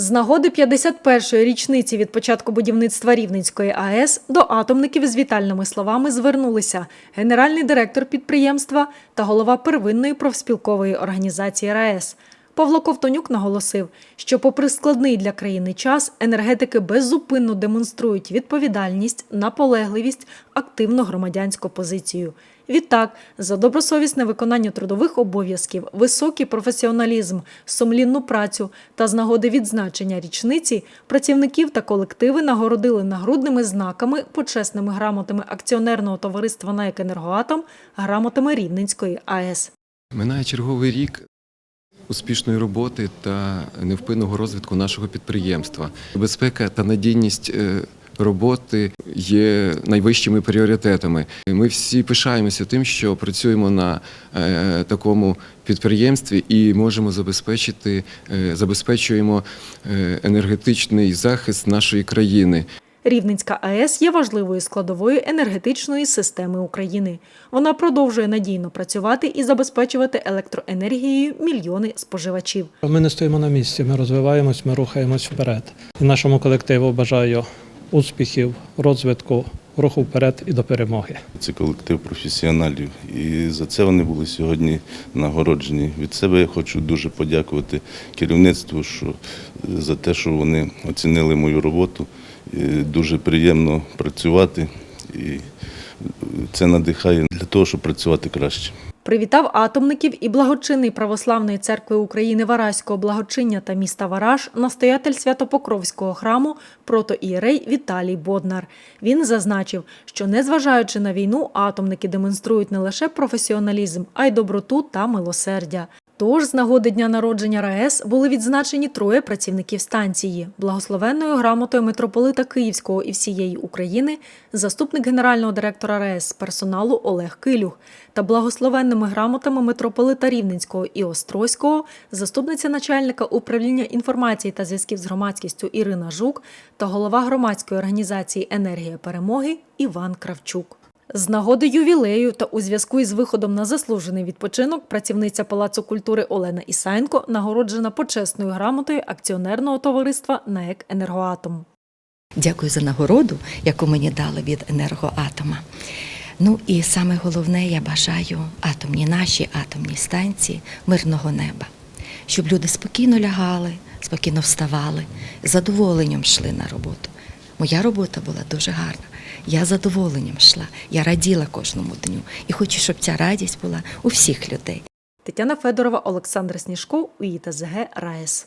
З нагоди 51-ї річниці від початку будівництва Рівненської АЕС до атомників з вітальними словами звернулися генеральний директор підприємства та голова первинної профспілкової організації РаЕС. Павло Ковтонюк наголосив, що, попри складний для країни час, енергетики беззупинно демонструють відповідальність, наполегливість, активну громадянську позицію. Відтак, за добросовісне виконання трудових обов'язків, високий професіоналізм, сумлінну працю та з нагоди відзначення річниці працівників та колективи нагородили нагрудними знаками, почесними грамотами акціонерного товариства «НАЕК Енергоатом», грамотами Рівненської АЕС. Минає черговий рік успішної роботи та невпинного розвитку нашого підприємства. Безпека та надійність е, роботи є найвищими пріоритетами. Ми всі пишаємося тим, що працюємо на е, такому підприємстві і можемо забезпечити, е, забезпечуємо енергетичний захист нашої країни. Рівненська АЕС є важливою складовою енергетичної системи України. Вона продовжує надійно працювати і забезпечувати електроенергією мільйони споживачів. Ми не стоїмо на місці, ми розвиваємось, ми рухаємось вперед. І нашому колективу бажаю успіхів, розвитку, руху вперед і до перемоги. Це колектив професіоналів, і за це вони були сьогодні нагороджені. Від себе я хочу дуже подякувати керівництву, що за те, що вони оцінили мою роботу. Дуже приємно працювати, і це надихає для того, щоб працювати краще. Привітав атомників і благочинний православної церкви України Вараського благочиння та міста Вараж, настоятель Святопокровського храму протоієрей Віталій Боднар. Він зазначив, що незважаючи на війну, атомники демонструють не лише професіоналізм, а й доброту та милосердя. Тож з нагоди дня народження РаЕС були відзначені троє працівників станції: благословенною грамотою митрополита Київського і всієї України, заступник генерального директора РаЕС персоналу Олег Килюх та благословенними грамотами митрополита Рівненського і Острозького, заступниця начальника управління інформації та зв'язків з громадськістю Ірина Жук та голова громадської організації Енергія перемоги Іван Кравчук. З нагоди ювілею та у зв'язку із виходом на заслужений відпочинок працівниця Палацу культури Олена Ісаєнко нагороджена почесною грамотою акціонерного товариства НАЕК Енергоатом. Дякую за нагороду, яку мені дали від енергоатома. Ну і саме головне, я бажаю атомній нашій атомній станції мирного неба, щоб люди спокійно лягали, спокійно вставали, з задоволенням йшли на роботу. Моя робота була дуже гарна. Я задоволенням йшла, я раділа кожному дню і хочу, щоб ця радість була у всіх людей. Тетяна Федорова, Олександр Сніжко, УІТЗГ, РаЕС.